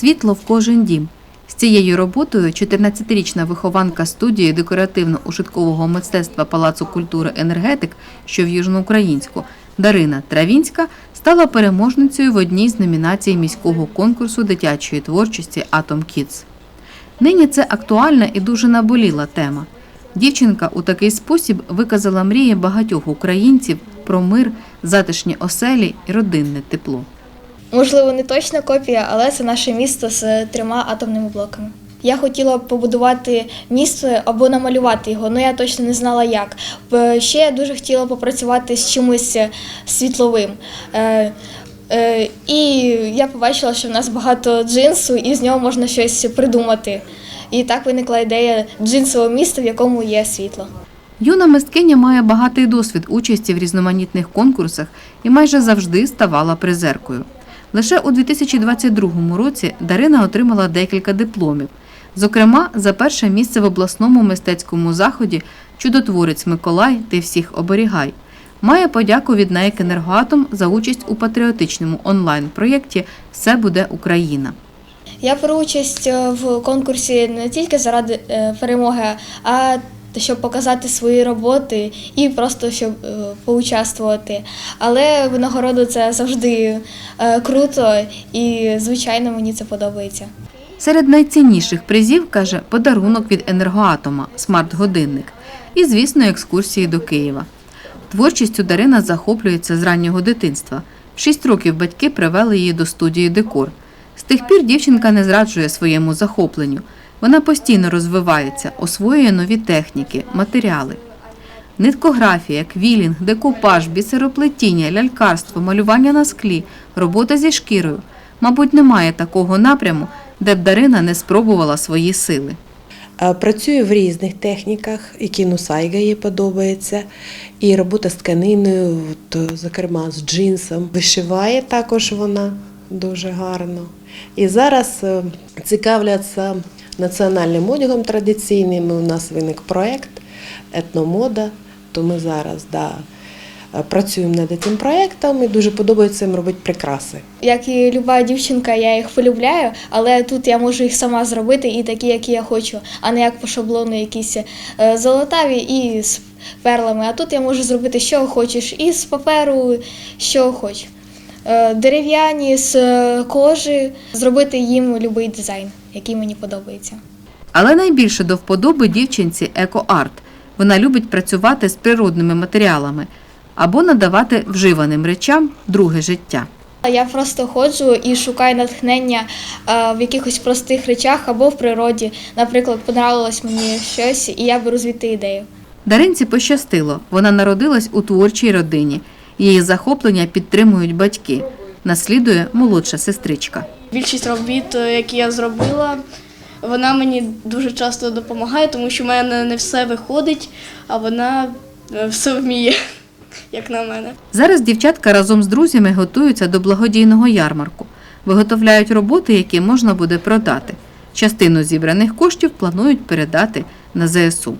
Світло в кожен дім. З цією роботою 14-річна вихованка студії декоративно-ушиткового мистецтва Палацу культури енергетик, що в Южноукраїнську, Дарина Травінська стала переможницею в одній з номінацій міського конкурсу дитячої творчості Atom Kids. Нині це актуальна і дуже наболіла тема. Дівчинка у такий спосіб виказала мрії багатьох українців про мир, затишні оселі і родинне тепло. Можливо, не точна копія, але це наше місто з трьома атомними блоками. Я хотіла побудувати місто або намалювати його, але я точно не знала як. Ще я дуже хотіла попрацювати з чимось світловим. Е, е, І я побачила, що в нас багато джинсу, і з нього можна щось придумати. І так виникла ідея джинсового міста, в якому є світло. Юна мисткиня має багатий досвід участі в різноманітних конкурсах і майже завжди ставала призеркою. Лише у 2022 році Дарина отримала декілька дипломів. Зокрема, за перше місце в обласному мистецькому заході Чудотворець Миколай Ти всіх оберігай. Має подяку від НАЕК «Енергоатом» за участь у патріотичному онлайн-проєкті Все буде Україна. Я беру участь е, в конкурсі не тільки заради е, перемоги, а щоб показати свої роботи і просто щоб е, поучаствувати. Але винагороду це завжди е, круто і, звичайно, мені це подобається. Серед найцінніших призів, каже, подарунок від енергоатома смарт-годинник і, звісно, екскурсії до Києва. Творчістю Дарина захоплюється з раннього дитинства. В шість років батьки привели її до студії декор. З тих пір дівчинка не зраджує своєму захопленню. Вона постійно розвивається, освоює нові техніки, матеріали. Ниткографія, квілінг, декупаж, бісероплетіння, лялькарство, малювання на склі, робота зі шкірою. Мабуть, немає такого напряму, де б Дарина не спробувала свої сили. Працюю в різних техніках, і кінусайга їй подобається, і робота з тканиною, от, зокрема з джинсом. Вишиває також вона дуже гарно. І зараз е, цікавляться національним одягом традиційним. У нас виник проєкт етномода, то ми зараз да, е, працюємо над цим проєктом і дуже подобається їм робити прикраси. Як і люба дівчинка, я їх полюбляю, але тут я можу їх сама зробити і такі, які я хочу, а не як по шаблону якісь е, золотаві і з перлами. А тут я можу зробити, що хочеш, і з паперу, що хочеш. Дерев'яні з е, кожи, зробити їм будь-який дизайн, який мені подобається. Але найбільше до вподоби дівчинці екоарт. Вона любить працювати з природними матеріалами або надавати вживаним речам друге життя. Я просто ходжу і шукаю натхнення е, в якихось простих речах або в природі. Наприклад, понравилось мені щось, і я беру звідти ідею. Даринці пощастило. Вона народилась у творчій родині. Її захоплення підтримують батьки. Наслідує молодша сестричка. Більшість робіт, е, які я зробила, вона мені дуже часто допомагає, тому що в мене не все виходить, а вона е, все вміє, як на мене. Зараз дівчатка разом з друзями готуються до благодійного ярмарку. Виготовляють роботи, які можна буде продати. Частину зібраних коштів планують передати на ЗСУ.